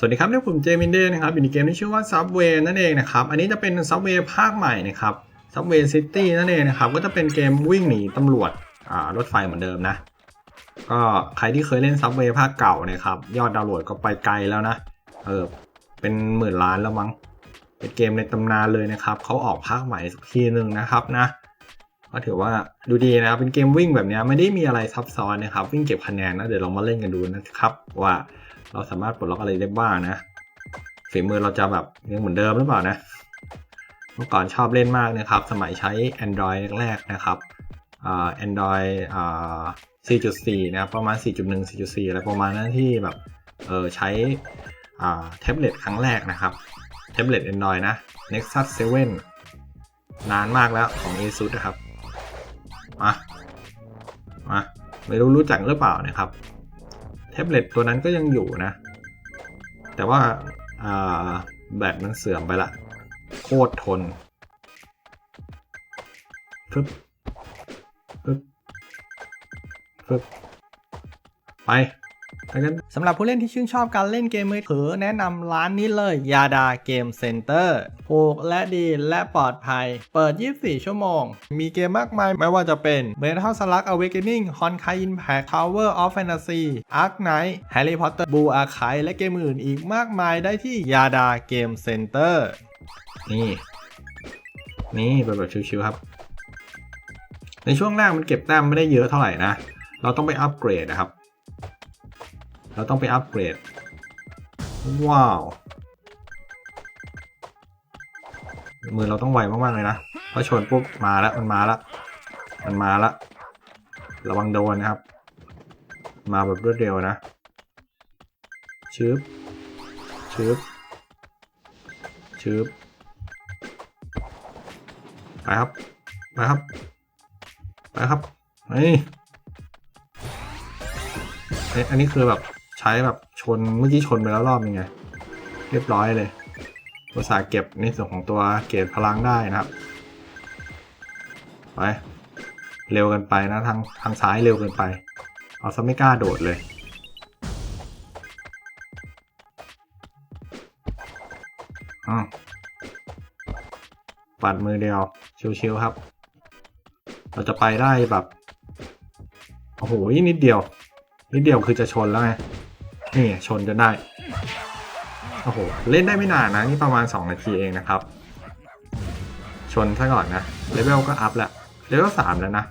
สวัสดีครับนี่ผมเจมินเดย์นะครับอยู่ในเกมที่ชื่อว่า Subway นั่นเองนะครับ อันนี้จะเป็น Subway ภาคใหม่นะครับ Subway City นั่นเองนะครับ ก็จะเป็นเกมวิ่งหนีตำรวจอ่ารถไฟเหมือนเดิมนะ ก็ใครที่เคยเล่น Subway ภาคเก่านี่ยครับ ยอดดาวน์โหลดก็ไปไกลแล้วนะ เออ เป็นหมื่นล้านแล้วมั้ง เป็นเกมในตำนานเลยนะครับ เขาออกภาคใหม่สักทีหนึ่งนะครับนะ ก็ถือว่าดูดีนะครับเป็นเกมวิ่งแบบนี้ไม่ได้มีอะไรซับซ้อนนะครับ วิ่งเก็บคะแนนนะ เดี๋ยวเรามาเล่นกันดูนะครับว่า เราสามารถปลดล็อกอะไรได้บ้างนะฝีมือเราจะแบบยังเหมือนเดิมหรือเปล่านะ เมื่อก่อนชอบเล่นมากนะครับ สมัยใช้ Android แรกๆนะครับอ่า Android อ่า4.4 นะครับ ประมาณ 4.1 4.4 อะไรประมาณนั้นที่แบบเออใช้อ่าแท็บเล็ตครั้งแรกนะครับ แท็บเล็ต Android นะ Nexus 7 นานมากแล้วของ ASUS นะครับ มา มา ไม่รู้รู้จักหรือเปล่านะครับ ท็บเล็ตตัวนั้นก็ยังอยู่นะ แต่ว่าแบตมันเสื่อมไปละ โคตรทนฟึบฟึบฟึบไป ไปกันสำหรับผู้เล่นที่ชื่นชอบการเล่นเกมมือถือแนะนำร้านนี้เลยยาดาเกมเซ็นเตอร์ถูกและดีและปลอดภัย เปิด 24 ชั่วโมง มีเกมมากมายไม่ว่าจะเป็น Metal Slug Awakening Honkai Impact Tower of Fantasy Ark Knight Harry Potter Blue Archive และเกมอื่นอีกมากมายได้ที่ยาดาเกมเซ็นเตอร์นี่ นี่เป็นแบบชิวๆครับ ในช่วงแรกมันเก็บแต้มไม่ได้เยอะเท่าไหร่นะ เราต้องไปอัปเกรดนะครับ เราต้องไปอัปเกรด ว้าว มือเราต้องไวมากๆเลยนะเพราะชนปุ๊บมาแล้วมันมาแล้วมันมาแล้วระวังโดนนะครับ มาแบบรวดเร็วนะชึบชึบชึบไปครับไปครับไปครับเอ๊ะอันนี้คือแบบ ใช้แบบชนเมื่อกี้ชนไปแล้วรอบนึงไง เรียบร้อยเลยอุตส่าเก็บในส่วนของตัวเกรดพลังได้นะครับไปเร็วกันไปนะทางทางซ้ายเร็วเกินไป เอาซะไม่กล้าโดดเลยอืมปัดมือเดียวชิวๆครับ เราจะไปได้แบบ โอ้โหนิดเดียว นิดเดียวคือจะชนแล้วไงนี่ชนจนได้โอ้โหเล่นได้ไม่นานนะนี่ประมาณ 2 นาทีเองนะครับ ชนซะก่อนนะเลเวลก็อัพแล้วเลเวลสามแล้วนะ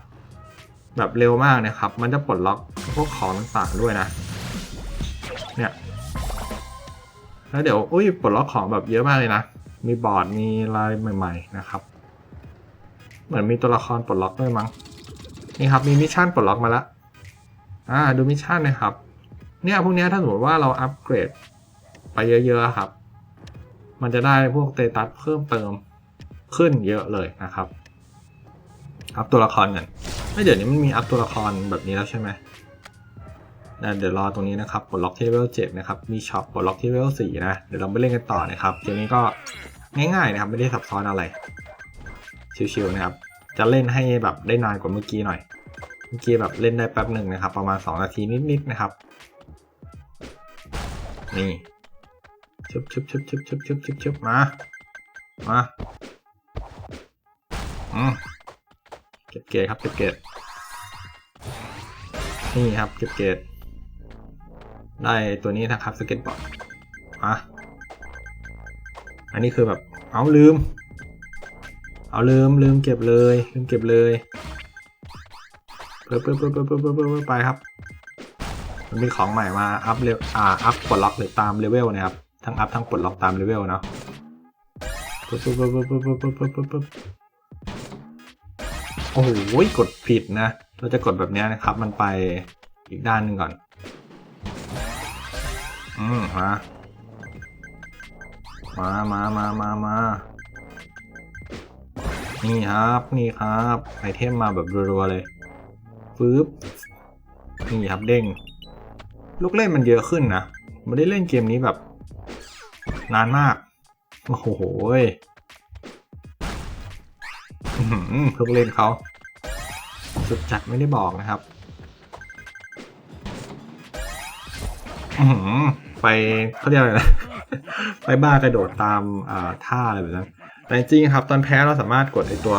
แบบเร็วมากนะครับ มันจะปลดล็อกพวกของต่างๆด้วยนะ เนี่ยแล้วเดี๋ยวอุ้ยปลดล็อกของแบบเยอะมากเลยนะ มีบอร์ดมีลายใหม่ ๆ นะครับ เหมือนมีตัวละครปลดล็อกด้วยมั้งนี่ครับมีมิชชั่นปลดล็อกมาแล้ว อ่าดูมิชชั่นนะครับ เนี่ยพวกนี้ถ้าสมมติว่าเราอัปเกรดไปเยอะๆครับ มันจะได้พวกเตตัสเพิ่มเติมขึ้นเยอะเลยนะครับอัพตัวละครกันไม่เดี๋ยวนี้มันมีอัพตัวละครแบบนี้แล้วใช่ไหมเดี๋ยวรอตรงนี้นะครับปลดล็อกที่เลเวล7นะครับ มีช็อปปลดล็อกที่เลเวล4นะ เดี๋ยวเราไปเล่นกันต่อนะครับ เกมนี้ก็ง่ายๆนะครับ ไม่ได้ซับซ้อนอะไร ชิวๆนะครับ จะเล่นให้แบบได้นานกว่าเมื่อกี้หน่อย เมื่อกี้แบบเล่นได้แป๊บหนึ่งนะครับ ประมาณ 2 นาทีนิดๆนะครับ นี่ชุบชุบชุบชุบชุบชุบชุบชุบมา มาอืมเก็บเกรดครับเก็บเกรดนี่ครับเก็บเกรดได้ตัวนี้นะครับสเก็ตบอร์ดมาอันนี้คือแบบเอาลืม เอาลืมลืมเก็บเลยลืมเก็บเลย ปิ๊บปิ๊บปิ๊บปิ๊บปิ๊บปิ๊บปิ๊บไปครับ มันมีของใหม่มาอัพเร็วอ่าอัพปลดล็อกหรือตามเลเวลนะครับ ทั้งอัพทั้งปลดล็อกตามเลเวลเนาะปึ๊บปึ๊บปึ๊บปึ๊บปึ๊บปึ๊บปึ๊บปึ๊บโอ้โหกดผิดนะ เราจะกดแบบนี้นะครับ มันไปอีกด้านหนึ่งก่อน อืมมามามามามามานี่ครับ นี่ครับ ไอเทมมาแบบรัวๆเลย ปึ๊บนี่ครับเด้ง ลูกเล่นมันเยอะขึ้นนะไม่ได้เล่นเกมนี้แบบ นานมาก โอ้โหลูกเล่นเขาสุดจัดไม่ได้บอกนะครับไปเขาเรียกอะไรนะไปบ้ากระโดดตามท่าอะไรแบบนั้นแต่จริงครับ ตอนแพ้เราสามารถกดไอตัว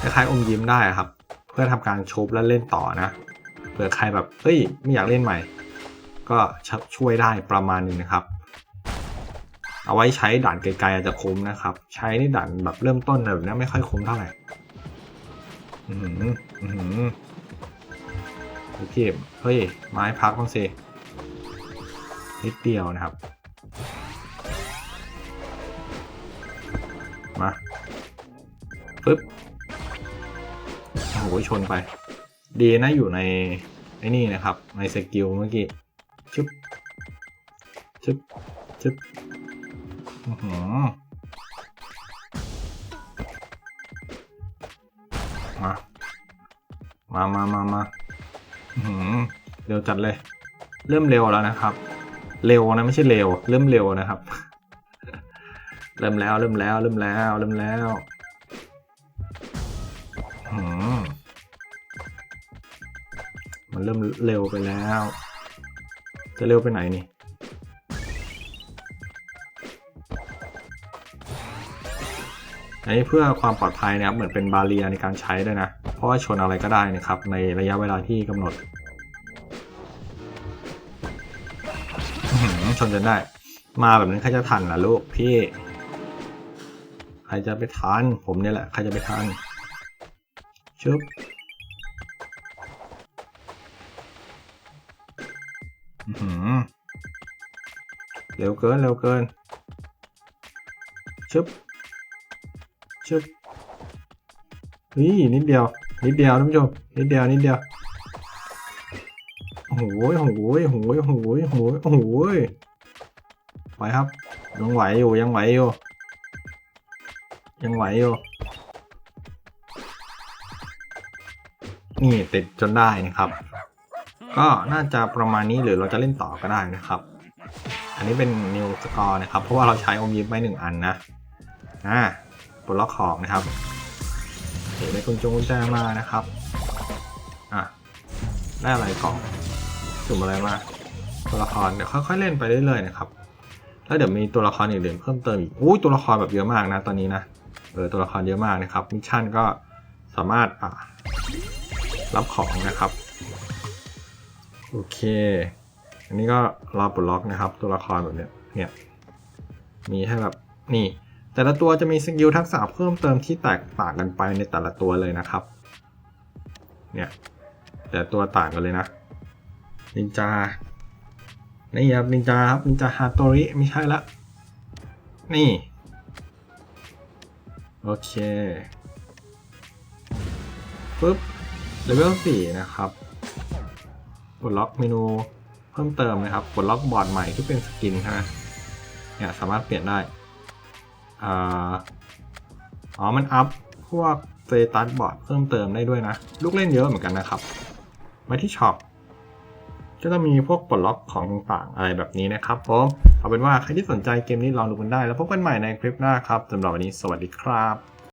คล้ายๆอมยิ้มได้ครับ พื่อทำการชบแล้วเล่นต่อนะเผื่อใครแบบเฮ้ยไม่อยากเล่นใหม่ ก็ช่วยได้ประมาณนึงนะครับ เอาไว้ใช้ด่านไกลๆอาจจะคุ้มนะครับ ใช้ในด่านแบบเริ่มต้นอะไรแบบนี้ไม่ค่อยคุ้มเท่าไหร่อือหืออือหือโอเคเฮ้ยไม้พักบ้างสินิดเดียวนะครับ มาปึ๊บ โอ้โหชนไป ดีนะอยู่ในไอ้นี่นะครับ ในสกิลเมื่อกี้ชึบชึบชึบอือหือมา มามามามาอือหือเร็วจัดเลย เริ่มเร็วแล้วนะครับ เร็วนะไม่ใช่เร็ว เริ่มเร็วนะครับ เริ่มแล้วเริ่มแล้วเริ่มแล้วเริ่มแล้ว เริ่มเร็วไปแล้ว จะเร็วไปไหนนี่อันนี้เพื่อความปลอดภัยนะครับเหมือนเป็นบาเรียในการใช้ด้วยนะ เพราะว่าชนอะไรก็ได้นะครับ ในระยะเวลาที่กำหนดหือชนจนได้ มาแบบนั้นใครจะทันล่ะลูกพี่ ใครจะไปทันผมเนี่ยแหละ ใครจะไปทันชึบ เร็วเกิน เร็วเกิน ชึบ ชึบนี่นิดเดียว นิดเดียวท่านผู้ชม นิดเดียว นิดเดียวโอ้โหโอ้โหโอ้โหโอ้โหโอ้โหโอ้โหไปครับ ยังไหวอยู่ ยังไหวอยู่ ยังไหวอยู่ นี่ติดจนได้นะครับ ก็น่าจะประมาณนี้หรือเราจะเล่นต่อก็ได้นะครับ อันนี้เป็นนิวสกอร์นะครับ เพราะว่าเราใช้อมยิ้มไปหนึ่งอันนะอ่าปลดล็อกของนะครับเห็นได้กุญจงกุญแจมานะครับอะได้อะไรกล่องสุ่มอะไรมาตัวละครเดี๋ยวค่อยๆเล่นไปเรื่อยๆนะครับแล้วเดี๋ยวมีตัวละครอื่นๆเพิ่มเติมอีกอุ้ยตัวละครแบบเยอะมากนะตอนนี้นะเออตัวละครเยอะมากนะครับมิชชั่นก็สามารถอะรับของนะครับ โอเค อันนี้ก็รอปลดล็อกนะครับ ตัวละครแบบเนี้ยเนี่ยมีให้แบบนี่ แต่ละตัวจะมีสกิลทักษะเพิ่มเติมที่แตกต่างกันไปในแต่ละตัวเลยนะครับ เนี่ย แต่ตัวต่างกันเลยนะนินจานี่ครับนินจาครับนินจาฮาโตริไม่ใช่ละ นี่ โอเคปุ๊บเลเวลสี่นะครับ ปลดล็อกเมนูเพิ่มเติมนะครับปลดล็อกบอร์ดใหม่ที่เป็นสกินใช่ไหมเนี่ยสามารถเปลี่ยนได้อ๋อมันอัพพวกเซตัสบอร์ดเพิ่มเติมได้ด้วยนะ ลูกเล่นเยอะเหมือนกันนะครับ มาที่ช็อปก็จะมีพวกปลดล็อกของต่างๆอะไรแบบนี้นะครับผมเอาเป็นว่าใครที่สนใจเกมนี้ลองดูกันได้ แล้วพบกันใหม่ในคลิปหน้าครับสำหรับวันนี้สวัสดีครับ